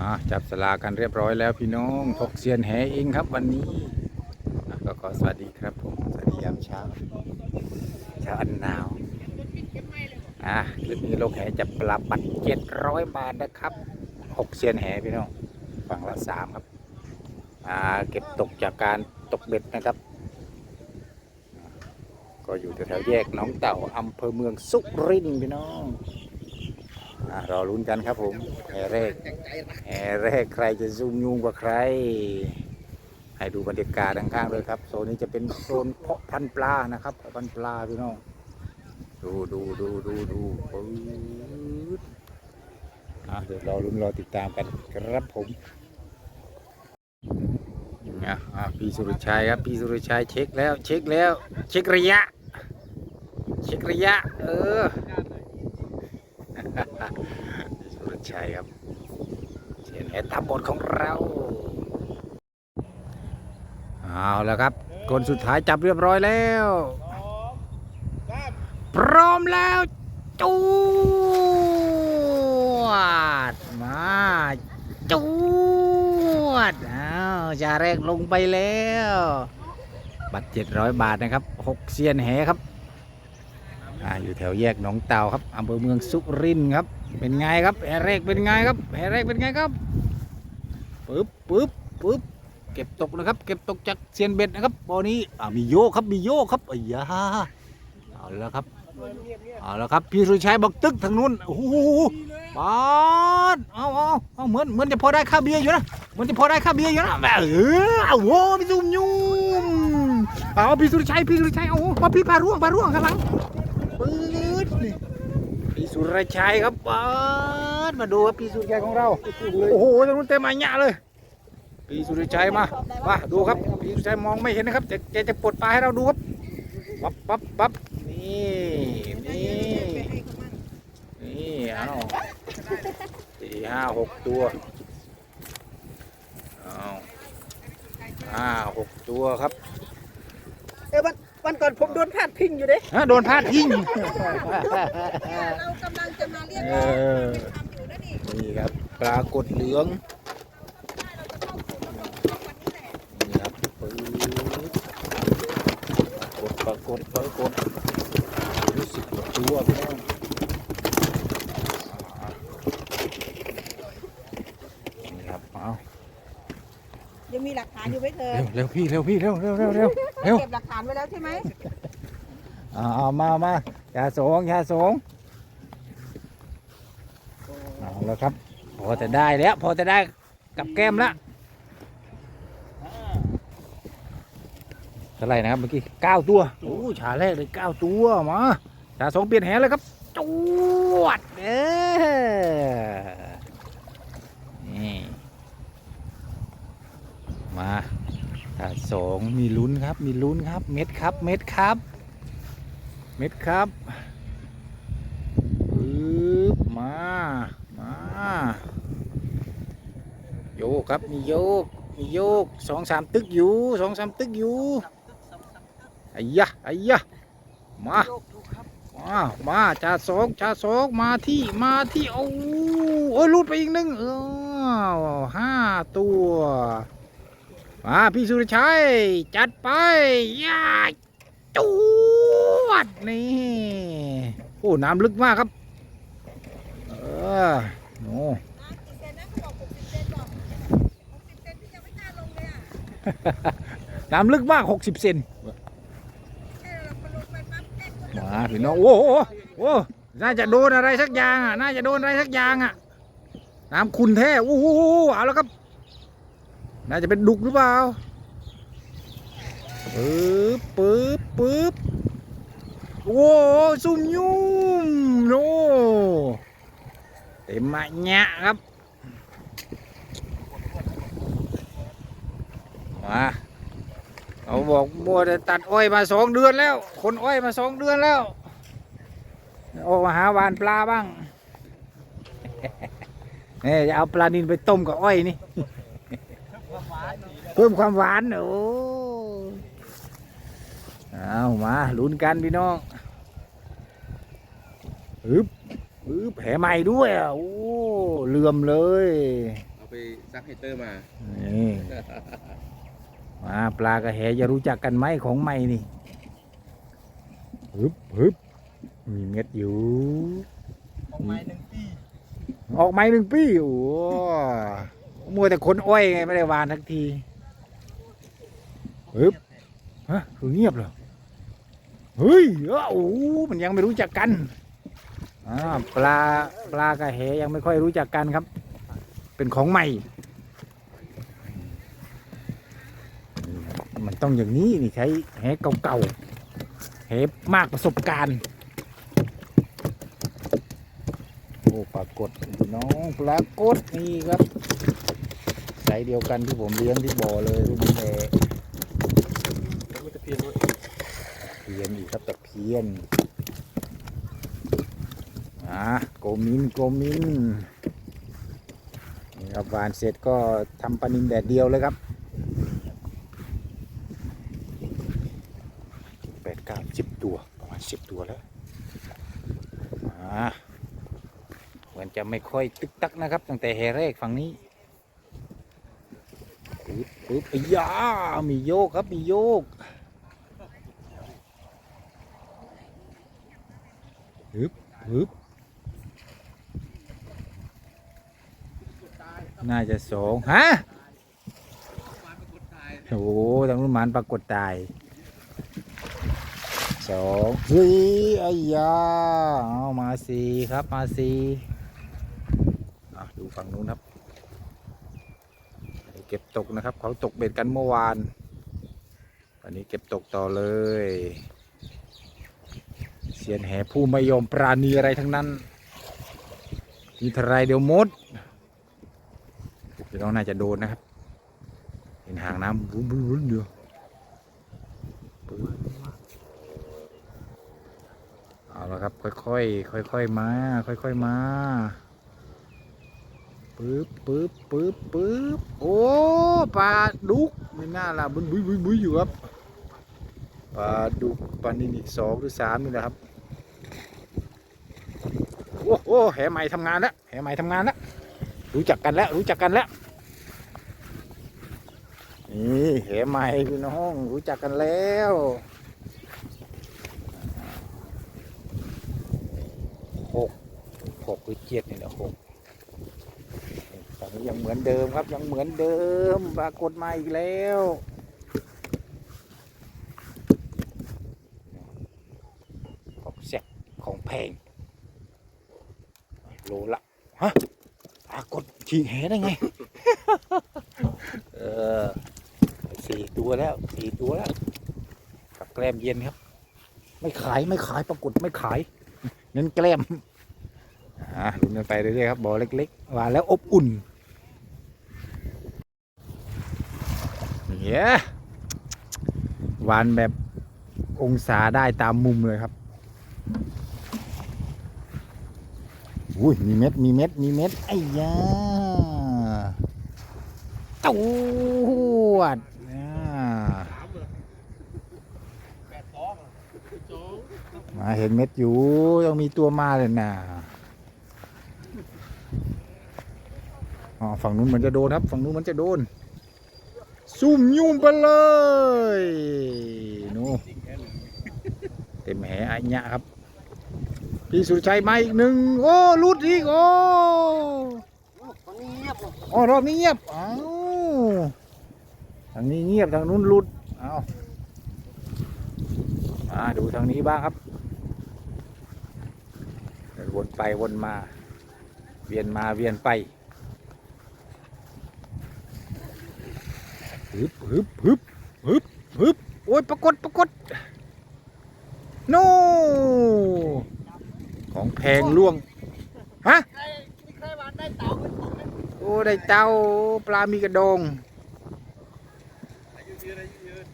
อ่าจับสลากันเรียบร้อยแล้วพี่น้องทกเซียนแหเองครับวันนี้ก็ขอสวัสดีครับผมสวัสดียามเช้าเช้าอันหนาวอะคลิปนี้โลกแหจะปรับบัตเจ็ดร้อยบาทนะครับหกเซียนแหพี่น้องฝั่งละสามครับอ่าเก็บตกจากการตกเบ็ดนะครับ ก็อยู่แถวแยกหนองเต่าอำเภอเมืองสุรินทร์พี่น้อง รอลุ้นกันครับผมแห่แรกแห่แรกใครจะซุ่มยุงกว่าใคร ให้ดูบรรยากาศข้างๆเลยครับโซนนี้จะเป็นโซนเพาะพันธุ์ปลานะครับเพาะพันธุ์ปลาพี่น้องดูดูดูดูดูปื๊ดอะเดี๋ยวรอลุ้นรอติดตามกันครับผมอะอะพี่สุรชัยครับพี่สุรชัยเช็คแล้วเช็คแล้ว เช็คระยะ เช็คระยะ เออ สุรชัยครับเชียนแอตามบทของเราเอาแล้วครับ คนสุดท้ายจับเรียบร้อยแล้ว พร้อมแล้วจูวดมาจูวดอ้าวจาแรกลงไปแล้ว บัตรเจ็ดร้อยบาทนะครับหกเซียนแหครับ อาอยู่แถวแยกหนองเต่าครับอำเภอเมืองสุรินทร์ครับ เป็นไงครับแหแรกเป็นไงครับแหแรกเป็นไงครับปึ๊บปึ๊บปึ๊บเก็บตกนะครับ เก็บตกจากเซียนเบ็ดนะครับบอนี้อ่ามีโยกครับมีโยกครับอ้ยาเอาแล้วครับเอาแล้วครับพี่สุชัยบอกตึกทางนู้นโอ้โหปาดเอาเอาเอาเหมือนเหมือนจะพอได้ค่าเบียร์อยู่นะเหมือนจะพอได้ค่าเบียร์อยู่นะแม่เออเอาโว้พี่ซุ่มยุ่มเอาพี่สุรชัยพี่สุรชัยเอามาพี่พาร่วงพาร่วงข้างหลัง พี่สุรชัยครับเปิดมาดูครับพี่สุรชัยของเรา โอ้โหตรงนู้นเต็มอัญญะเลย พี่สุรชัยมา มาดูครับ พี่สุรชัยมองไม่เห็นนะครับ จะแกจะปลดปลาให้เราดูครับ ปั๊บปั๊บปั๊บนี่ นี่ นี่เอาสี่ห้าหกตัวเอาห้าหกตัวครับ เออวัน วันก่อนผมโดนพาดพิงอยู่เด้ ฮะโดนพาดทิ้ง เรากำลังจะมาเรียกเอร้องอทำอยู่นะนี่นี่ครับปลากดเหลืองนี่ครับปื๊ดกดปลากดปลากดรู้สึกว่าตัวพี่น้องอ่านี่ครับเอายังมีหลักฐานอยู่ไหมเธอ เร็วเร็วพี่เร็วพี่เร็วเร็วเร็วเร็ว เร็ว เก็บหลักฐานไว้แล้วใช่ไหมเอาเอามามาอย่าสงอย่าสงเอาแล้วครับ พอจะได้แล้ว พอจะได้กับแก้มแล้วเท่าไหร่นะครับเมื่อกี้เก้าตัวโอ้ฉาแรกเลยเก้าตัวมาฉาสองเปลี่ยนแหเลยครับจวดเออนี่มาฉา สองมีลุ้นครับ มีลุ้นครับ เม็ดครับ เม็ดครับ เม็ดครับปึ๊บมา มา โยกครับ มีโยก มีโยกสองสามตึกอยู่สองสามตึกอยู่ไอ้ยะไอ้ยะมา มา มาจ่าสองจ่าสองมาที่ มาที่ โอ้โอ้ยลุดไปอีกหนึ่งเออห้าตัว มาพี่สุรชัย จัดไปย่าจวดนี่โอ้น้ำลึกมากครับ เออโอ้น้ำลึกมากหกสิบเซนมาลงเลยอะน้ำลึกมาก60 เซนแค่เราพอลงนมาพี่น้อง โอ้โหโอ้น่าจะโดนอะไรสักอย่างอะ น่าจะโดนอะไรสักอย่างอะ น้ำขุนแท้โอ้โหเอาแล้วครับ น่าจะเป็นดุกหรือเปล่าปึ๊บปึ๊บปึ๊บโอ้ซุ่มยุ่มโอ้เต็มมะแงะครับ มาเขาบอกบัวแต่ตัดอ้อยมาสองเดือนแล้ว คนอ้อยมาสองเดือนแล้วออกมาหาวานปลาบ้างเนี่ยจะเอาปลานินไปต้มกับอ้อยนี่ เพิ่มความหวานโอ้เอามาลุ้นกันพี่น้องอึบอึบแผลใหม่ด้วยอะโอ้เหลื่อมเลยเอาไปซักไฮเตอร์มานี่มาปลากระแหจะรู้จักกันไหมของใหม่นี่ฮึบฮึบมีเม็ดอยู่ ออกไม้หนึ่งปี ออกไม้หนึ่งปีโอ้ มัวแต่คนอ้อยไงไม่ได้วานทักทีเฮึบฮะคือเงียบเหรอเฮ้ยเอ้โอ้มันยังไม่รู้จักกันอ่าปลาปลากระแหยังไม่ค่อยรู้จักกันครับ เป็นของใหม่ มันต้องอย่างนี้นี่ใช้แหเก่าๆแหมากประสบการณ์โอ้ปรากฏน้องปรากฏนี่ครับ ไซส์เดียวกันที่ผมเลี้ยงที่บ่อเลยรุ่นนี้แหละแล้วมันจะเพียงว่าเพียนอีกครับแต่เพียนอะโกมินโกมินนี่ครับหวานเสร็จก็ทำปลานินแดดเดียวเลยครับแปดเก้าสิบตัวประมาณสิบตัวแล้วอ่าเหมือนจะไม่ค่อยตึกตักนะครับ ตั้งแต่แฮแรกฝั่งนี้ ปึ๊บปึ๊บอ้ยามีโยกครับ มีโยกฮึบฮึบน่าจะสองฮะ โอ้โหทางนู้นหมันปรากฏตายสองเฮ้ยไอ้ยาเอามาสี่ครับ มาสี่อะดูฝั่งนู้นครับ เก็บตกนะครับ เขาตกเบ็ดกันเมื่อวานอันนี้เก็บตกต่อเลย เสียนแห่ผู้ไม่ยอมปราณีอะไรทั้งนั้นมีทรายเดียวมดพี่น้องน่าจะโดนนะครับ เห็นหางน้ำวุ้นวุ้นวุ้นอยู่เอาละครับ ค่อยๆค่อยๆมา ค่อยๆมา ปึ๊บปึ๊บปึ๊บปึ๊บโอ้ปลาดุกไม่น่าละบุ้ยบุ้ยบุ้ยบุ้ยอยู่ครับปลาดุกปลานินอีกสองหรือสามนี่แหละครับโอ้โหแหใหม่ทำงานแล้วแหใหม่ทำงานแล้วรู้จักกันแล้วรู้จักกันแล้วนี่เหใหม่พี่น้องรู้จักกันแล้วหกหกหรือเจ็ดนี่แหละหก ยังเหมือนเดิมครับ ยังเหมือนเดิม ปรากฏมาอีกแล้ว ของแซ่บของแพง โลละฮะปรากฏฉีกแหได้ไง เออสี่ตัวแล้วสี่ตัวแล้ว กับแกล้มเย็นครับ ไม่ขายไม่ขายปรากฏไม่ขายเน้นแกล้มอ่าลุ้นกันไปเรื่อยๆครับบ่อเล็กๆหวานแล้วอบอุ่น เนี่ยหวานแบบองศาได้ตามมุมเลยครับอุ้ยมีเม็ด มีเม็ด มีเม็ด ไอ้ยาจวดมเลยแปดสองเหรอสองมาเห็นเม็ดอยู่ต้องมีตัวมาเลยนะอ๋อฝั่งนู้นมันจะโดนครับ ฝั่งนู้นมันจะโดน ซุ่มยุ่มไปเลยนู่เต็มแหอัญญะครับ พี่สุรชัยมาอีกหนึ่งโอ้ลุดอีกโอ้ฟังเงียบเลยอ๋อรอบนี้เงียบอ้าวทางนี้เงียบทางนู้นลุดเอาวมาดูทางนี้บ้างครับวนไปวนมา เวียนมาเวียนไป ฮึบฮึบฮึบฮึบฮึบโอ้ยปรากฏปรากฏโนของแพงล่วงฮะใครมีใครหวานได้เต่าเป็นของไหมโอ้ได้เต้าปลามีกระดงอายุยืนอายุยืน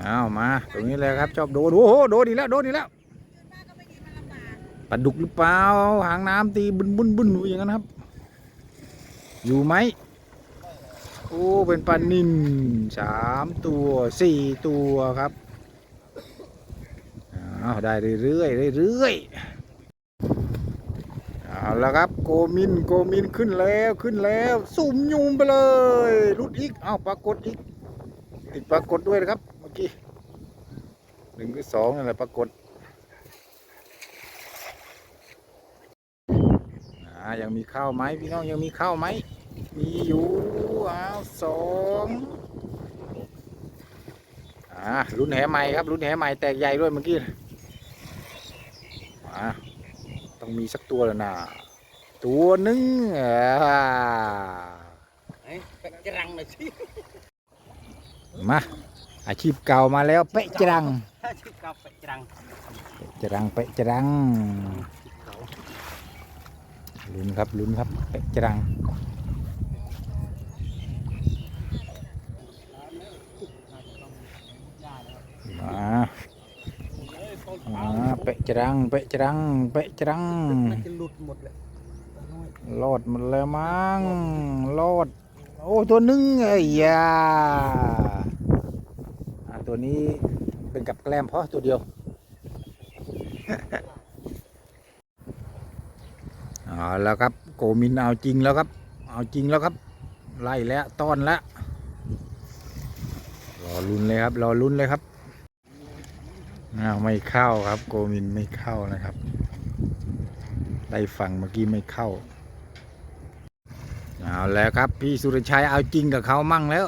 อ้าวมาตรงนี้เลยครับชอบโดนโอ้โหโดนอีกแล้วโดนอีกแล้วมากก็ไม่ดีมันลำบากปลาดุกหรือเปล่าหางน้ำตีบุนบุนบุนอยู่อย่างนั้นครับ อยู่ไหม โอ้ เป็นปลานินสามตัวสี่ตัวครับ อ้าว ได้เรื่อยๆเรื่อยๆเอาละครับ โกมิน โกมินขึ้นแล้วขึ้นแล้ว สุ่มยูมไปเลยรุดอีก เอาปรากฏอีก ติดปรากฏด้วยนะครับ เมื่อกี้หนึ่งหรือสองนั่นแหละปรากฏอ่ายังมีข้าวไหมพี่น้องยังมีข้าวไหม มีอยู่อ้าวสองอ่าลุ้นแหใหม่ครับลุ้นแหใหม่แตกใหญ่ด้วยเมื่อกี้อ่าต้องมีสักตัวแล้วนะตัวหนึงอ่าไอ้เป็ดจรังหน่อยสิมาอาชีพเก่ามาแล้วเป๊ะจรังถ้าชื่อกับเป็ดจรังจรังเป๊ะจรังลุ้นครับลุ้นครับเป๊ะจรังามาเป๊ะจรังเป๊ะจรังเป๊ะจรังมันจะหลุดหมดเลยรอดหมดแล้วมั้งรอด โอ้ตัวนึงไอ้ยาตัวนี้เป็นกับแกล้มเพราะตัวเดียวเอาแล้วครับ โกมินเอาจริงแล้วครับ เอาจริงแล้วครับ ไล่แล้วต้อนแล้วรอลุ้นเลยครับ รอลุ้นเลยครับ อ้าวไม่เข้าครับ โกมินไม่เข้านะครับ ได้ฟังเมื่อกี้ไม่เข้าเอาแล้วครับ พี่สุรชัยเอาจริงกับเขามั่งแล้ว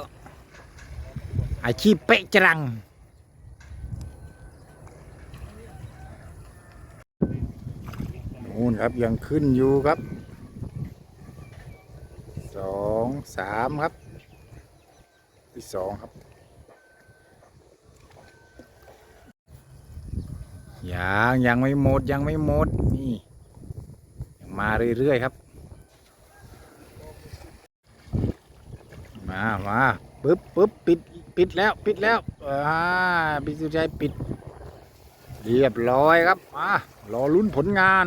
อาชีพเป๊ะจรังนู่นครับยังขึ้นอยู่ครับสองสามครับ ที่สองครับ ยังยังไม่หมดยังไม่หมดนี่ยังมาเรื่อยๆครับ มามาปึ๊บปึ๊บปิดปิดแล้วปิดแล้วอ่าพี่สุชัยปิด เรียบร้อยครับมารอลุ้นผลงาน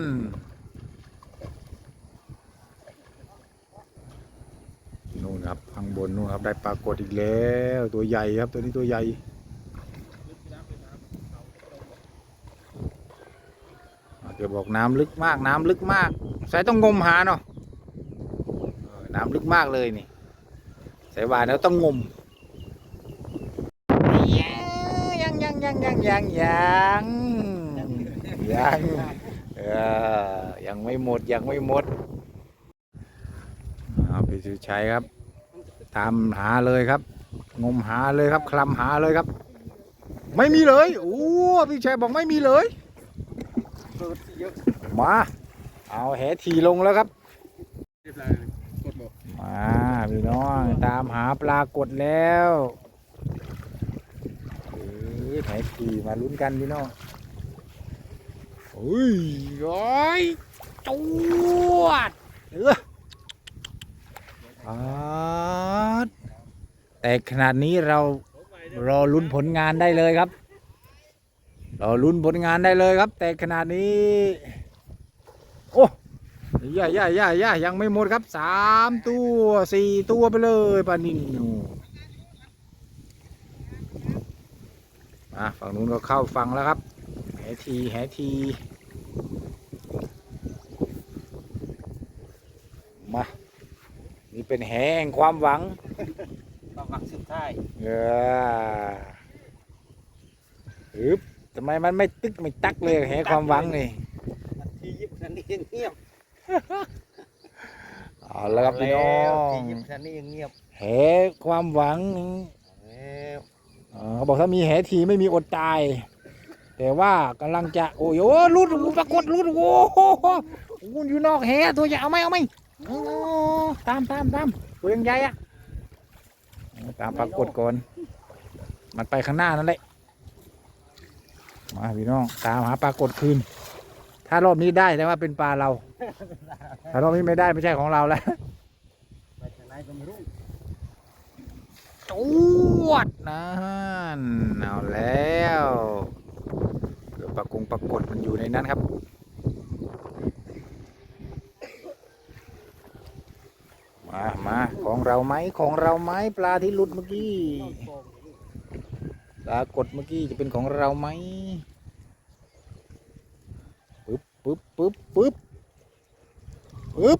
นู่นครับข้างบนนู่นครับได้ปรากฏอีกแล้ว ตัวใหญ่ครับตัวนี้ตัวใหญ่ อ่าบอกน้ำลึกมาก น้ำลึกมากสายต้องงมหาเนาะน้ำลึกมากเลยนี่สายวานแล้วต้องงมยังยังยังยังยังยังยังเออยังไม่หมดยังไม่หมดเอาพี่สุชัยครับ ตามหาเลยครับ งมหาเลยครับ คลำหาเลยครับ ไม่มีเลยโอ้พี่ชัยบอกไม่มีเลย มาเอาแหทีลงแล้วครับมาพี่น้องตามหาปลากดแล้วเออแหทีมาลุ้นกันพี่น้องเฮ้ยร้อยจวดเออแต่ขนาดนี้เรารอลุ้นผลงานได้เลยครับ รอลุ้นผลงานได้เลยครับ แต่ขนาดนี้ โอ้ย่าย่าย่าย่ายังไม่หมดครับสามตัวสี่ตัวไปเลยปลานินนูมาฝั่งนู้นก็เข้าฝั่งแล้วครับแหทีแหทีมานี่เป็นแหแห่งความหวังต้องหักสุดท้ายเออฮึบ ทำไมมันไม่ตึกไม่ตักเลยแหความหวังนี่นาทียิบนาทียังเงียบเอาแล้วครับพี่น้อแล้วงทียิบนาทียังเงียบแหความหวังแล้วอ่าเขาบอกถ้ามีแหทีไม่มีอดตาย แต่ว่ากำลังจะโอ้ยโอ้รุดรุดปรากฏรุดโอ้โหโอ้อยู่นอกแหตัวใหญ่เอาไหมเอาไหมโอ้ตามตามตามตัวยังใหญ่อะตามปรากฏก่อนมันไปข้างหน้านั่นแหละ มาพี่น้องตามหาปรากฏคืน ถ้ารอบนี้ได้แต่ว่าเป็นปลาเรา ถ้ารอบนี้ไม่ได้ไม่ใช่ของเราแล้วไปทางไหนก็ไม่รู้จวดนั่นเอาแล้วเกือบปรากงปรากฏมันอยู่ในนั้นครับมามาของเราไหมของเราไหมปลาที่หลุดเมื่อกี้ ปลากดเมื่อกี้จะเป็นของเราไหมปึ๊บปึ๊บปึ๊บปึ๊บปึ๊บ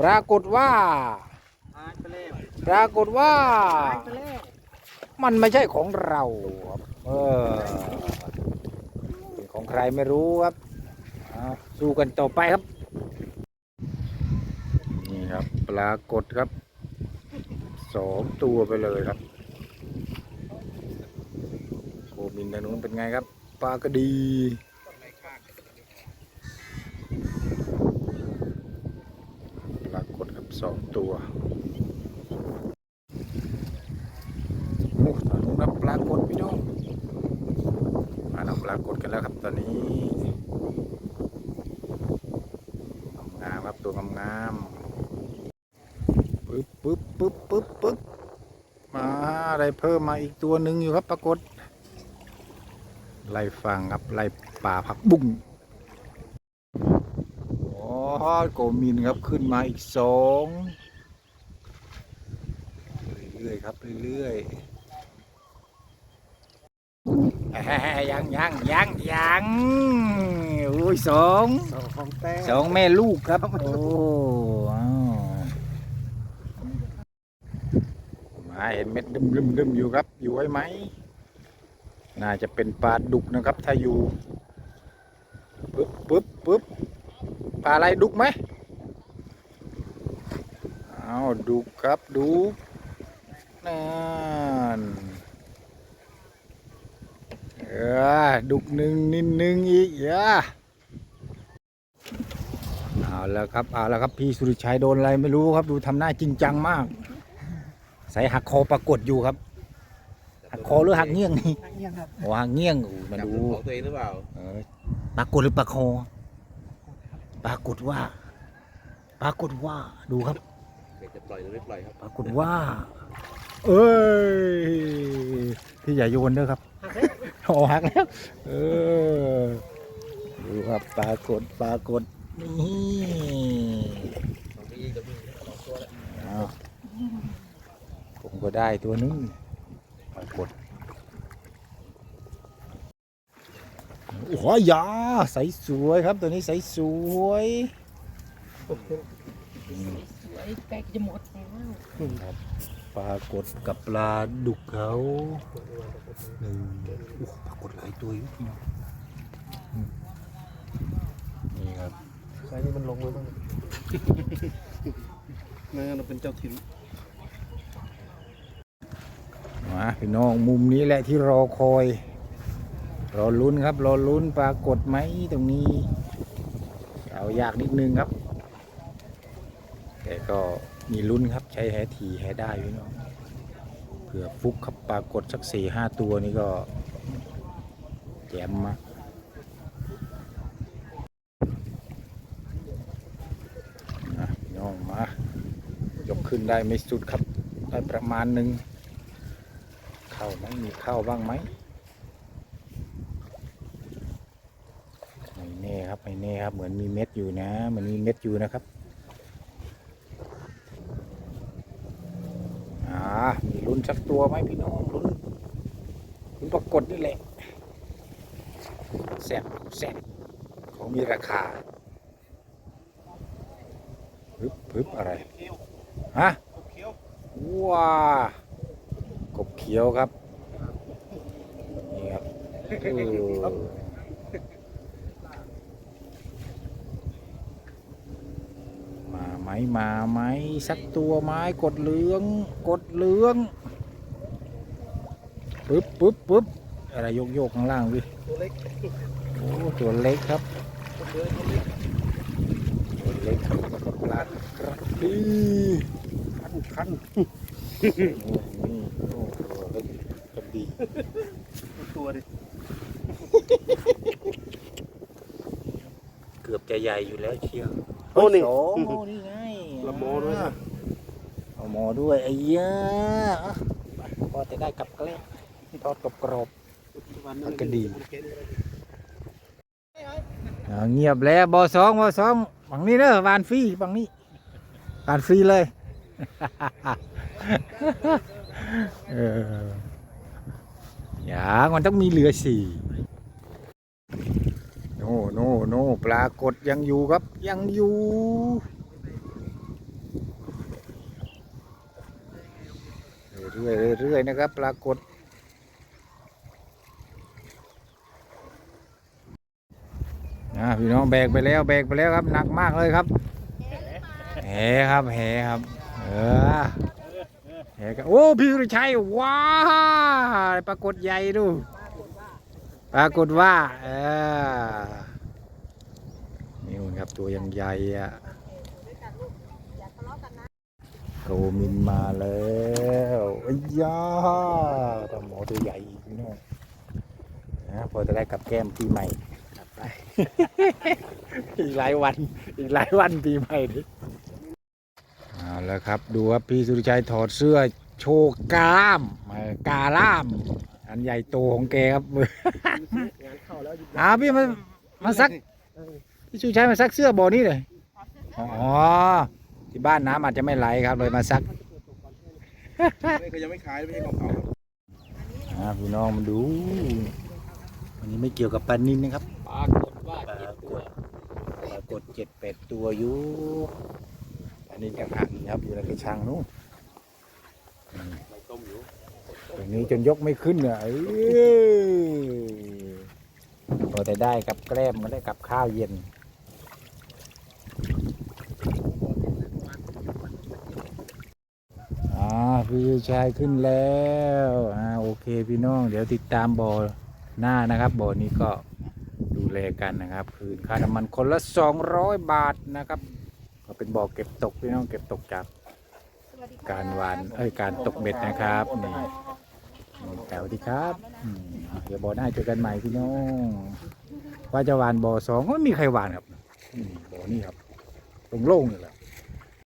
ปรากฏว่าปรากฏว่า มันไม่ใช่ของเราครับเออเป็นของใครไม่รู้ครับสู้กันต่อไปครับ นี่ครับ ปรากฏครับสองตัวไปเลยครับ โคมินทนนเป็นไงครับปลากระดีปรากฏครับสองตัวโอ้ตอนนู้นนะปรากฏพี่น้องมาเราปรากฏกันแล้วครับตอนนี้งามครับตัวงามปึ๊บปึ๊บปึ๊บปึ๊บปึ๊บมาอะไรเพิ่มมาอีกตัวหนึ่งอยู่ครับปรากฏ ไล่ฟังครับไล่ป่าผักบุ้งโอ้โกมินครับขึ้นมาอีกสองเรื่อยๆครับเรื่อยๆแหม่ยังยังยังยังอุ้ยสองสองของแต้สองแม่ลูกครับ โอ้อ้าวมาเห็นเม็ดดึมดึมดึมอยู่ครับ อยู่ไว้ไหม น่าจะเป็นปลาดุกนะครับ ถ้าอยู่ปึ๊บปึ๊บปึ๊บปลาอะไรดุกไหมเอาดุกครับดุกนั่นเออดุกหนึ่งนินหนึ่งอีกเยอะเอาแล้วครับเอาแล้วครับพี่สุริชัยโดนอะไรไม่รู้ครับดูทำหน้าจริงจังมาก ใส่หักคอปรากฏอยู่ครับ หักคอหรือหักเงี้ยงนี่เงี้ยครับโอ้หักเงี้ยงอู้มาดูของตัวเองหรือเปล่าเออปรากฏหรือปรากคอปรากฏว่า ปรากฏว่าดูครับเดี๋ยวจะปล่อยหรือไม่ปล่อยครับปรากฏว่า เอ้ยพี่อย่าโยนเด้อครับโอ้หักแล้วเออดูครับปรากฏปรากฏนี่ของพี่จะมีสองตัวแหละเอาผมก็ได้ตัวนึงปรากฏ โอ้โหยาใสสวยครับ ตัวนี้ใสสวยอืมไอ้แป๊กจะหมดแล้วปรากฏกับปลาดุกเขาหนึ่งโอ้โหปรากฏหลายตัวอยู่พี่น้องอืมนี่ครับใช่นี่มันลงไว้บ้างนั่นเราเป็นเจ้าถิ่นมาพี่น้องมุมนี้แหละที่รอคอย รอลุ้นครับ รอลุ้นปรากฏไหมตรงนี้ เอายากนิดนึงครับ แต่ก็มีลุ้นครับใช้แหทีแหได้พี่น้องเผื่อฟุกครับปรากฏสักสี่ห้าตัวนี่ก็แจมมาอะพี่น้องมา ยกขึ้นได้ไม่สุดครับ ได้ประมาณหนึ่งเข้าไหมมีเข้าบ้างไหมไม่แน่ ครับไม่แน่ครับเหมือนมีเม็ดอยู่นะเหมือนมีเม็ดอยู่นะครับอ่ามีลุ้นสักตัวไหมพี่น้องลุ้นลุ้นปรากฏนี่แหละแซ่บแซ่บของมีราคาพึบพึบอะไรฮะว้ากบเขียวครับนี่ครับเออมาไหมมาไหมสักตัวไม้กดเหลืองกดเหลืองปึ๊บปึ๊บปึ๊บอะไรโยกโยกข้างล่างวิตัวเล็กโอ้ตัวเล็กครับตัวเล็กตัวเล็กตัวเล็กครับปลาดกระดีคันคันโอ้นี่โอ้ตัวเล็กกระดีตัวดิเกือบจะใหญ่อยู่แล้วเชียวโอ้นี่โอ้นี่ไงละโม ด้วยนะเอาหมอด้วยไอ้ยะอะพอจะได้กับแกล้มทอดกับกรอบมันก็ดีอ่าเงียบแล้วบอสองบอสองฝั่งนี้เนอะบานฟรีฝั่งนี้บานฟรีเลยเอออย่างมันต้องมีเหลือสี่โอ้โน่โน่โน่ปรากฏยังอยู่ครับยังอยู่ เรื่อยๆเรื่อยนะครับ ปรากฏ นะพี่น้องแบกไปแล้วแบกไปแล้วครับหนักมากเลยครับแหครับแหครับ เออแหครับโอ้พี่สุรชัยว้าปรากฏใหญ่ดู ปรากฏว่าเออนี่ครับตัวยังใหญ่อะ ด้วยกันลูกอย่าทะเลาะกันนะ โรมินมาแล้วอ้ยยาทำหมอตัวใหญ่อีกพี่น้องนะพอจะได้กับแก้มปีใหม่กลับไปอีกหลายวัน อีกหลายวันปีใหม่ดิเอาแล้วครับ ดูครับพี่สุริชัยถอดเสื้อโชว์กล้ามเออกาล่าม อันใหญ่โตของแกครับงานเข้าแล้วหยุดอ้าวพี่มามาซักพี่สุริชัยมาซักเสื้อบ่อนี้เลยอ๋อ ที่บ้านน้ำอาจจะไม่ไหลครับเลยมาซักนี่ก็ยังไม่ขายไม่ใช่ของเขาครับอ่าพี่น้องมาดูอันนี้ไม่เกี่ยวกับปลานินนะครับปรากฏว่าปเจ็ราดกตัวฏปรากฏเจ็ดแปดตัวอยู่อันนี้ต่างหากนะครับอยู่ในกระชังนู้นไม่ต้มอยู่ตรงนี้จนยกไม่ขึ้นอะเอ้ยพอแต่ได้กับแกล้มก็ได้กับข้าวเย็น อ่า พี่ชายขึ้นแล้วอ่าโอเคพี่น้อง เดี๋ยวติดตามบ่อหน้านะครับบ่อนี้ก็ดูแลกันนะครับ คืนค่าน้ำมันคนละ 200 บาทนะครับ ก็เป็นบ่อเก็บตกพี่น้องเก็บตกจากการวานเอ้ยการตกเบ็ดนะครับนี่นี่แต่สวัสดีครับอืมเดี๋ยวบ่อหน้าเจอกันใหม่พี่น้องว่าจะวานบ่อสองก็ไม่มีใครวานครับอืมบ่อนี่ครับโล่งๆเลยแหละ